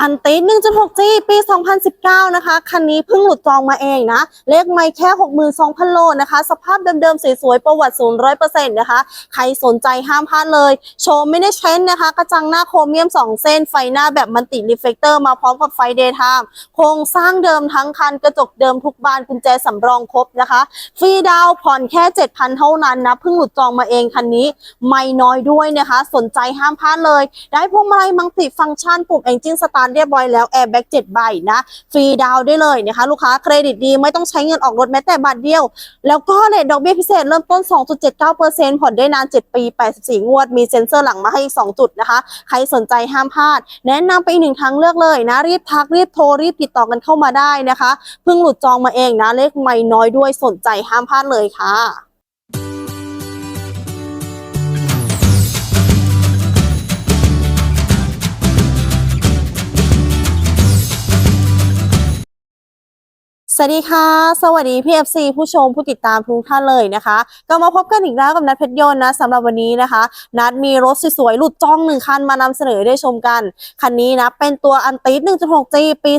อันติ1.6 G ปี 2019 นะคะ คันนี้เพิ่งหลุดจองมาเองนะ เลขไม่แค่ 62,000 โลนะคะ สภาพเดิมๆ สวยๆ ประวัติศูนย์100%นะคะ ใครสนใจห้ามพลาดเลย โชว์ไม่ได้เช้นนะคะ กระจังหน้าโครเมียม 2 เส้น ไฟหน้าแบบมันติรีเฟกเตอร์มาพร้อมกับไฟเดย์ไทม์โครงสร้างเดิมทั้งคัน กระจกเดิมทุกบานกุญแจสำรองครบนะคะ ฟรีดาวผ่อนแค่ 7,000 เท่านั้นนะ เพิ่งหลุดจองมาเองคันนี้ ไม่น้อยด้วยนะคะ สนใจห้ามพลาดเลย ได้พวงมาลัยมังติฟังก์ชันปุ่มเอนจินสตาร์ทเรียบร้อยแล้วแอร์แบ็ก7ใบนะฟรีดาวได้เลยนะคะลูกค้าเครดิตดีไม่ต้องใช้เงินออกรถแม้แต่บาทเดียว แล้วก็เลทดอกเบี้ยพิเศษเริ่มต้น 2.79%ผ่อนได้นาน 7 ปี 84 งวด มีเซ็นเซอร์หลังมาให้อีก 2 จุดนะคะ ใครสนใจห้ามพลาด แนะนำไปอีกหนึ่งทางเลือกเลยนะ รีบทัก รีบโทร รีบติดต่อกันเข้ามาได้นะคะ เพิ่งหลุดจองมาเองนะเลขไม่น้อยด้วยสนใจห้ามพลาดเลยค่ะ สวัสดีค่ะ สวัสดีพี่เอฟซีผู้ชมผู้ติดตามทุกท่านเลยนะคะ ก็มาพบกันอีกแล้วกับนัดเพชรยนต์นะสำหรับวันนี้นะคะ นัดมีรถสวยๆ หลุดจ้องหนึ่งคันมานำเสนอได้ชมกัน คันนี้นะ เป็นตัวอันติส 1.6G ปี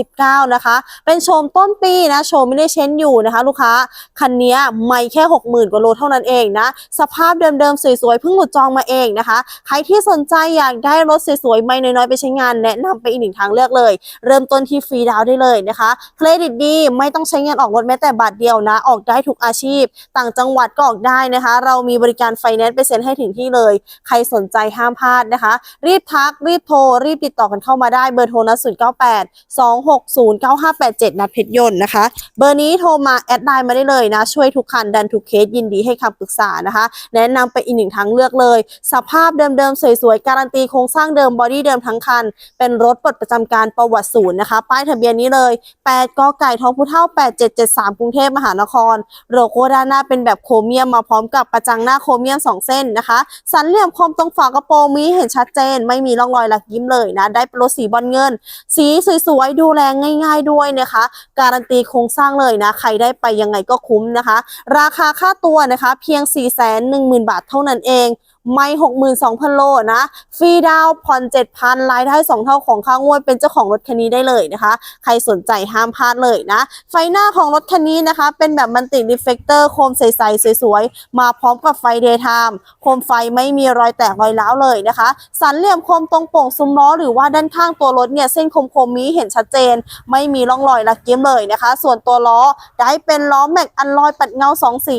2019 นะคะ เป็นโชมต้นปีนะ โชมไม่ได้เช้นอยู่นะคะ ลูกค้า คันนี้ไม่แค่ 60,000 กว่าโลเท่านั้นเองนะ สภาพเดิมๆ สวยๆ เพิ่งหลุดจองมาเองนะคะ ใครที่สนใจอยากได้รถสวยๆ ไม่น้อยๆ ไปใช้งาน แนะนำไปอีกหนึ่งทางเลือกเลย เริ่มต้นที่ฟรีดาวได้เลยนะคะ เครดิตดีไม่ต้องใช้เงินออกรถแม้แต่บาทเดียวนะ ออกได้ทุกอาชีพ ต่างจังหวัดก็ออกได้นะคะ เรามีบริการไฟแนนซ์ไปเซ็นให้ถึงที่เลย ใครสนใจห้ามพลาดนะคะ รีบทัก รีบโทร รีบติดต่อกันเข้ามาได้เบอร์โทรนะ098 260 9587นัดเพชรยนต์นะคะ เบอร์นี้โทรมาแอดไลน์มาได้เลยนะ ช่วยทุกคันดันทุกเคสยินดีให้คำปรึกษานะคะ แนะนำไปอีกหนึ่งทางเลือกเลย สภาพเดิมๆสวยๆการันตีโครงสร้างเดิมบอดี้เดิมทั้งคัน เป็นรถปลดประจำการประวัติศูนย์นะคะ ป้ายทะเบียนนี้เลย8กไก่ทองผู้เท่า 8773 กรุงเทพมหานคร โลโก้ด้านหน้าเป็นแบบโครเมียมมาพร้อมกับประจังหน้าโครเมียม 2 เส้นนะคะ สันเหลี่ยมคมตรงฝากระโปรงมีเห็นชัดเจน ไม่มีร่องรอยหลักยิ้มเลยนะ ได้ปรถสีบอลเงิน สีสวยๆ ดูแลง่าย ๆด้วยนะคะ การันตีโครงสร้างเลยนะ ใครได้ไปยังไงก็คุ้มนะคะ ราคาค่าตัวนะคะ เพียง 4 1 0 0 0 0 บาทเท่านั้นเองไม่62,000โลนะ ฟรีดาวผ่อน7,000รายได้2เท่าของค่างวดเป็นเจ้าของรถคันนี้ได้เลยนะคะ ใครสนใจห้ามพลาดเลยนะ ไฟหน้าของรถคันนี้นะคะ เป็นแบบมันติรีเฟกเตอร์โคมใสๆ สวยๆ มาพร้อมกับไฟเดย์ไทม์โคมไฟไม่มีรอยแตกรอยร้าวเลยนะคะ สันเหลี่ยมโคมตรงโป่งซุ้มล้อหรือว่าด้านข้างตัวรถเนี่ยเส้นคมๆมีเห็นชัดเจน ไม่มีร่องรอยลักเยิ้มเลยนะคะ ส่วนตัวล้อได้เป็นล้อแม็กอันลอยปัดเงา2สี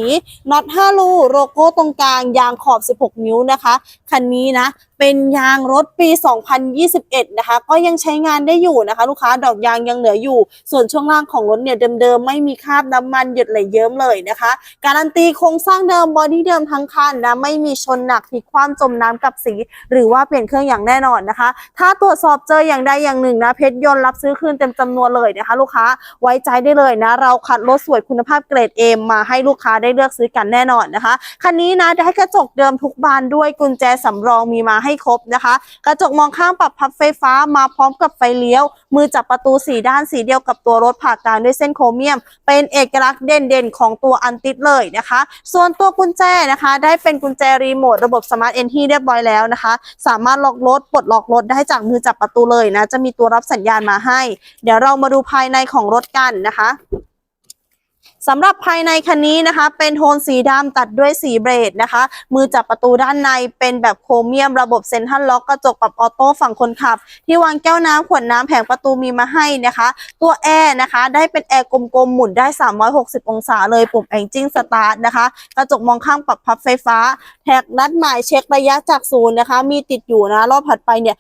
น็อต5รูโลโก้ตรงกลางยางขอบ 16 นิ้วนะคะ คันนี้นะ เป็นยางรถปี 2021 นะคะ ก็ยังใช้งานได้อยู่นะคะ ลูกค้าดอกยางยังเหลืออยู่ ส่วนช่วงล่างของรถเนี่ยเดิมๆ ไม่มีคราบน้ำมันหยดไหลเยิ้มเลยนะคะ การันตีโครงสร้างเดิมบอดี้เดิมทั้งคันนะ ไม่มีชนหนักพลิกคว่ำจมน้ำกับสี หรือว่าเปลี่ยนเครื่องอย่างแน่นอนนะคะ ถ้าตรวจสอบเจออย่างใดอย่างหนึ่งนะเพชรยนต์รับซื้อคืนเต็มจำนวนเลยนะคะ ลูกค้าไว้ใจได้เลยนะ เราคัดรถสวยคุณภาพเกรด A มาให้ลูกค้าได้เลือกซื้อกันแน่นอนนะคะ คันนี้นะได้กระจกเดิมทุกบานด้วยกุญแจสำรองมีมาให้ครบนะคะ กระจกมองข้างปรับพับไฟฟ้ามาพร้อมกับไฟเลี้ยว มือจับประตูสีด้านสีเดียวกับตัวรถผ่ากลางด้วยเส้นโครเมียม เป็นเอกลักษณ์เด่นๆ ของตัวอันติดเลยนะคะ ส่วนตัวกุญแจนะคะ ได้เป็นกุญแจรีโมทระบบสมาร์ทเอนที่เรียบร้อยแล้วนะคะ สามารถล็อกรถปลดล็อกรถได้จากมือจับประตูเลยนะ จะมีตัวรับสัญญาณมาให้ เดี๋ยวเรามาดูภายในของรถกันนะคะ สำหรับภายในคันนี้นะคะ เป็นโทนสีดำตัดด้วยสีเบรดนะคะ มือจับประตูด้านในเป็นแบบโครเมียมระบบเซ็นทรัลล็อกกระจกปรับออโต้ฝั่งคนขับ ที่วางแก้วน้ำขวดน้ำแผงประตูมีมาให้นะคะ ตัวแอร์นะคะ ได้เป็นแอร์กลมๆ หมุนได้ 360 องศาเลยปุ่มแองจิ้งสตาร์ทนะคะ กระจกมองข้างปรับพับไฟฟ้า แท็กนัดหมายเช็คระยะจากศูนย์นะคะ มีติดอยู่นะ รอบถัดไปเนี่ย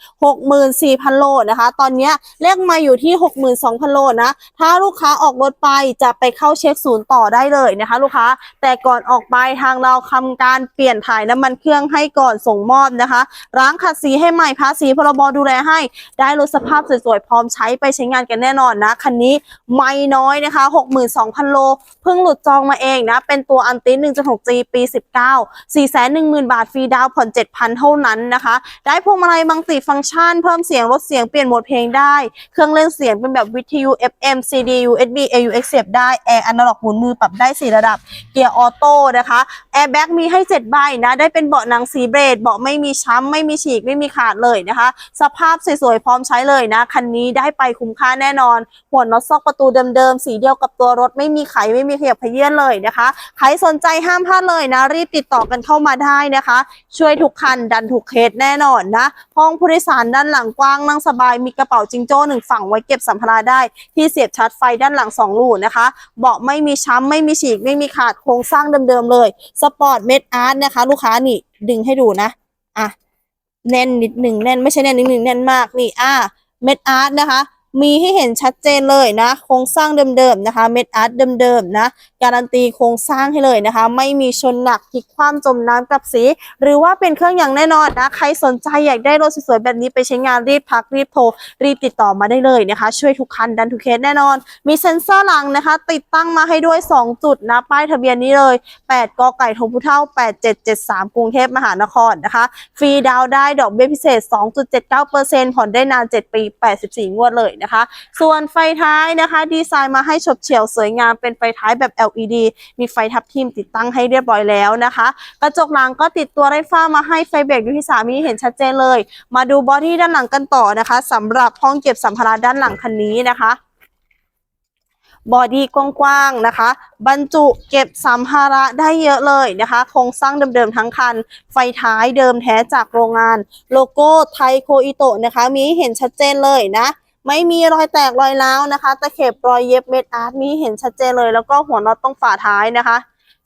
64,000 โลนะคะ ตอนนี้เลขมาอยู่ที่ 62,000 โลนะ ถ้าลูกค้าออกรถไปจะไปเข้าเช็คศูนย์ต่อได้เลยนะคะ ลูกค้า แต่ก่อนออกไปทางเราทำการเปลี่ยนถ่ายน้ำมันเครื่องให้ก่อนส่งมอบนะคะล้างขัดสีให้ใหม่ภาษีพรบดูแลให้ ได้รถสภาพสวยๆพร้อมใช้ไปใช้งานกันแน่นอนนะคันนี้ไม่น้อยนะคะ 62,000 โลเพิ่งหลุดจองมาเองนะ เป็นตัวอันติส 1.6G ปี 19 410,000 บาทฟรีดาวผ่อน 7,000 เท่านั้นนะคะ ได้พวงมาลัยมังติฟังก์ชัน เพิ่มเสียงลดเสียงเปลี่ยนโหมดเพลงได้ เครื่องเล่นเสียงเป็นแบบวิทยุ FM CD USB AUX เสียบได้แอร์อนาล็อกหมุนมือปรับได้ 4 ระดับ เกียร์ออโต้นะคะแอร์แบ็กมีให้ 7 ใบนะได้เป็นเบาะหนังสีเบรดเบาะไม่มีช้ำไม่มีฉีกไม่มีขาดเลยนะคะ สภาพสวยๆพร้อมใช้เลยนะคันนี้ได้ไปคุ้มค่าแน่นอนหัวน็อตซอกประตูเดิมๆสีเดียวกับตัวรถไม่มีไขไม่มีขยับขยื่นเลยนะคะใครสนใจห้ามพลาดเลยนะรีบติดต่อกันเข้ามาได้นะคะ ช่วยทุกคันดันทุกเคสแน่นอนนะห้องผู้โดยสารด้านหลังกว้างนั่งสบายมีกระเป๋าจิงโจ้หนึ่งฝั่งไว้เก็บสัมภาระได้ ที่เสียบชาร์จไฟด้านหลังสองลูนะคะเบาะไม่มีช้ำไม่มีฉีกไม่มีขาดโครงสร้างเดิมๆเลยสปอร์ตเม็ดอาร์ตนะคะ ลูกค้านี่ดึงให้ดูนะอะแน่นนิดหนึ่งแน่นไม่ใช่แน่นนิดหนึ่งแน่นมากนี่อะเม็ดอาร์ตนะคะ มีให้เห็นชัดเจนเลยนะ โครงสร้างเดิมๆนะคะ เม็ดอาร์ตเดิมๆนะ การันตีโครงสร้างให้เลยนะคะ ไม่มีชนหนักพลิกคว่ำจมน้ำกับสี หรือว่าเป็นเครื่องอย่างแน่นอนนะ ใครสนใจอยากได้รถสวยๆแบบนี้ไปใช้งานรีบพักรีบโทร รีบติดต่อมาได้เลยนะคะ ช่วยทุกคันดันทุกเคสแน่นอน มีเซ็นเซอร์หลังนะคะ ติดตั้งมาให้ด้วย 2 จุดนะ ป้ายทะเบียนนี้เลย 8กไก่ทงพุเท่า 8773 กรุงเทพมหานครนะคะ ฟรีดาวน์ได้ดอกเบี้ยพิเศษ 2.79%ผ่อนได้นาน 7 ปี 84 งวดเลยนะคะ ส่วนไฟท้ายนะคะ ดีไซน์มาให้ฉบเฉี่ยวสวยงามเป็นไฟท้ายแบบ LED มีไฟทับทิมติดตั้งให้เรียบร้อยแล้วนะคะ กระจกหลังก็ติดตัวไร้ฝ้ามาให้ไฟเบรกอยู่ที่สามีเห็นชัดเจนเลย มาดูบอดี้ด้านหลังกันต่อนะคะสำหรับห้องเก็บสัมภาระด้านหลังคันนี้นะคะบอดี้กว้างๆนะคะ บรรจุเก็บสัมภาระได้เยอะเลยนะคะ โครงสร้างเดิมๆทั้งคัน ไฟท้ายเดิมแท้จากโรงงาน โลโก้ไทโคอิโตะนะคะ มีเห็นชัดเจนเลยนะ ไม่มีรอยแตกรอยร้าวนะคะ ตะเข็บรอยเย็บเม็ดอาร์ตมีเห็นชัดเจนเลย แล้วก็หัวน็อตตรงฝาท้ายนะคะ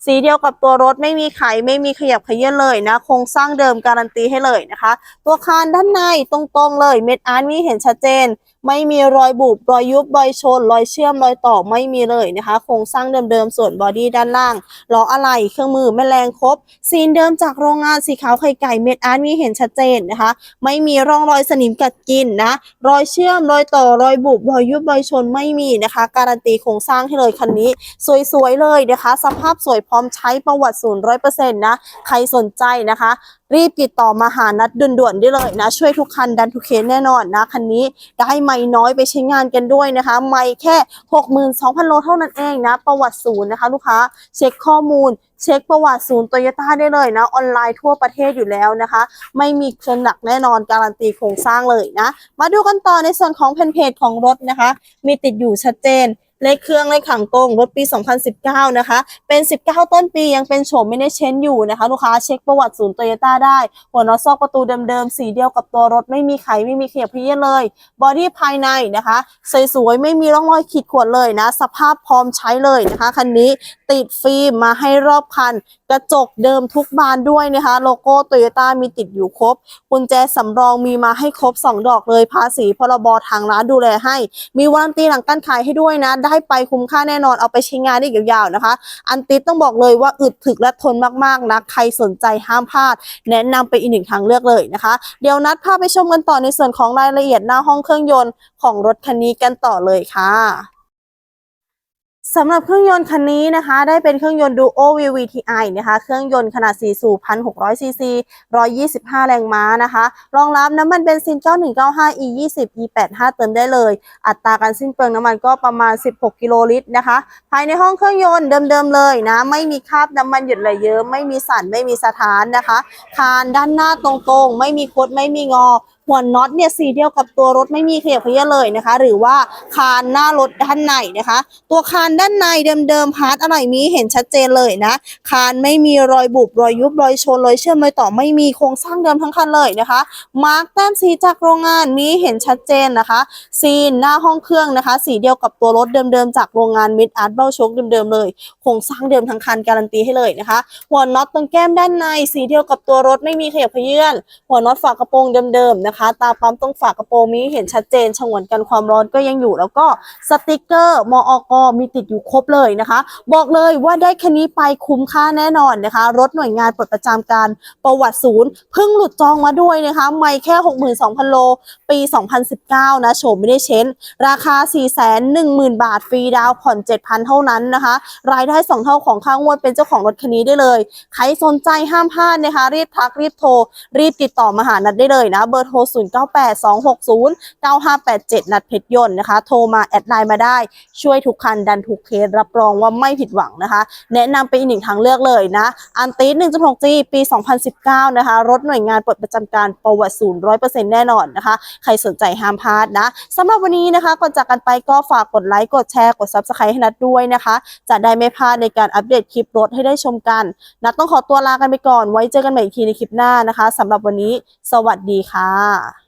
สีเดียวกับตัวรถไม่มีไขไม่มีขยับขยื่นเลยนะ โครงสร้างเดิมการันตีให้เลยนะคะ ตัวคานด้านในตรงๆเลยเม็ดอาร์ตมีเห็นชัดเจน ไม่มีรอยบุบรอยยุบรอยชน รอยเชื่อมรอยต่อไม่มีเลยนะคะ โครงสร้างเดิมๆส่วนบอดี้ด้านล่างล้ออะไหล่เครื่องมือแมลงครบซีนเดิมจากโรงงานสีขาวไข่ไก่เม็ดอาร์ตมีเห็นชัดเจนนะคะ ไม่มีร่องรอยสนิมกัดกินนะ รอยเชื่อมรอยต่อรอยบุบรอยยุบรอยชนไม่มีนะคะ การันตีโครงสร้างให้เลยคันนี้ สวยๆเลยนะคะ สภาพสวยพร้อมใช้ประวัติศูนย์ร้อยเปอร์เซ็นต์นะใครสนใจนะคะรีบติดต่อมาหานัดด่วนๆได้เลยนะ ช่วยทุกคันดันทุกเคสแน่นอนนะ คันนี้ได้ไม่น้อยไปใช้งานกันด้วยนะคะ ไม่แค่ 62,000 โลเท่านั้นเองนะ ประวัติศูนย์นะคะ ลูกค้าเช็คข้อมูลเช็คประวัติศูนย์โตโยต้าได้เลยนะ ออนไลน์ทั่วประเทศอยู่แล้วนะคะ ไม่มีชนหนักแน่นอนการันตีโครงสร้างเลยนะ มาดูกันต่อในส่วนของแผ่นเพจของรถนะคะ มีติดอยู่ชัดเจน เลขเครื่องเลขขังกงรถปี 2019 นะคะ เป็น 19 ต้นปียังเป็นโฉมไม่ได้เชนอยู่นะคะ ลูกค้าเช็คประวัติศูนย์โตโยต้าได้ หัวน็อตซอกประตูเดิมๆ สีเดียวกับตัวรถไม่มีไขไม่มีเขียบเพี้ยนเลย บอดี้ภายในนะคะสวยๆไม่มีร่องรอยขีดข่วนเลยนะ สภาพพร้อมใช้เลยนะคะคันนี้ติดฟิล์มมาให้รอบคันกระจกเดิมทุกบานด้วยนะคะ โลโก้โตโยต้ามีติดอยู่ครบกุญแจสำรองมีมาให้ครบ 2 ดอกเลยภาษีพรบทางร้านดูแลให้ มีวารันตีหลังการขายให้ด้วยนะ ได้ไปคุ้มค่าแน่นอนเอาไปใช้งานได้ยาวๆนะคะ อันติดต้องบอกเลยว่าอึดถึกและทนมากๆนะใครสนใจห้ามพลาด แนะนำไปอีกหนึ่งทางเลือกเลยนะคะ เดี๋ยวนัดพาไปชมกันต่อในส่วนของรายละเอียดหน้าห้องเครื่องยนต์ของรถคันนี้กันต่อเลยค่ะ สำหรับเครื่องยนต์คันนี้นะคะ ได้เป็นเครื่องยนต์ Duo VVTi นะคะ เครื่องยนต์ขนาด4สูบ1,600ซีซี125 แรงม้านะคะ รองรับน้ำมันเบนซิน 9195 E 20 E 85 เติมได้เลย อัตราการสิ้นเปลืองน้ำมันก็ประมาณ 16 กิโลลิตรนะคะ ภายในห้องเครื่องยนต์เดิมๆเลยนะ ไม่มีคราบน้ำมันหยดไหลเยิ้มไม่มีสั่นไม่มีสะท้านนะคะ คานด้านหน้าตรงๆ ไม่มีคดไม่มีงอ หัวน็อตเนี่ยสีเดียวกับตัวรถไม่มีขยับเขยื้อนเลยนะคะ หรือว่าคานหน้ารถด้านในนะคะ ตัวคานด้านในเดิมๆพาร์ทอะไรมีเห็นชัดเจนเลยนะ คานไม่มีรอยบุบรอยยุบรอยชนรอยเชื่อมรอยต่อไม่มีโครงสร้างเดิมทั้งคันเลยนะคะมาร์กแต้มสีจากโรงงานมีเห็นชัดเจนนะคะ ซีนหน้าห้องเครื่องนะคะ สีเดียวกับตัวรถเดิมๆจากโรงงานมิดอาร์ตเบ้าชกเดิมๆเลยโครงสร้างเดิมทั้งคันการันตีให้เลยนะคะ หัวน็อตตรงแก้มด้านใน สีเดียวกับตัวรถไม่มีขยับเขยื่อนหัวน็อตฝากระโปรงเดิมๆนะคะตาปั๊มตรงฝากระโปรงมีเห็นชัดเจนฉงวนกันความร้อนก็ยังอยู่ แล้วก็สติกเกอร์มออกมีติดอยู่ครบเลยนะคะ บอกเลยว่าได้คันนี้ไปคุ้มค่าแน่นอนนะคะ รถหน่วยงานปลดประจำการประวัติศูนย์เพิ่งหลุดจองมาด้วยนะคะ ไม่แค่ 62,000 โล ปี 2019 นะโฉมไม่ได้เช้น ราคา 410,000 บาทฟรีดาวผ่อน 7,000 เท่านั้นนะคะ รายได้ 2 เท่าของค่างวดเป็นเจ้าของรถคันนี้ได้เลย ใครสนใจห้ามพลาดนะคะ รีบทักรีบโทร รีบติดต่อมาหานัดได้เลยนะ เบอร์โทร0982609587 นัดเพชรยนต์นะคะ โทรมาแอดไลน์มาได้ ช่วยทุกคันดันทุกเคส รับรองว่าไม่ผิดหวังนะคะ แนะนำเป็นอีกหนึ่งทางเลือกเลยนะ อันตี 1.6G ปี 2019 นะคะ รถหน่วยงานเปลดประจำการประวัติศูนย์100%แน่นอนนะคะ ใครสนใจห้ามพลาดนะสำหรับวันนี้นะคะ ก่อนจากกันไปก็ฝากกดไลค์ กดแชร์ กด Subscribe ให้นัดด้วยนะคะ จะได้ไม่พลาดในการอัปเดตคลิปรถให้ได้ชมกัน นัดต้องขอตัวลากันไปก่อน ไว้เจอกันใหม่อีกทีในคลิปหน้านะคะสำหรับวันนี้ สวัสดีค่ะ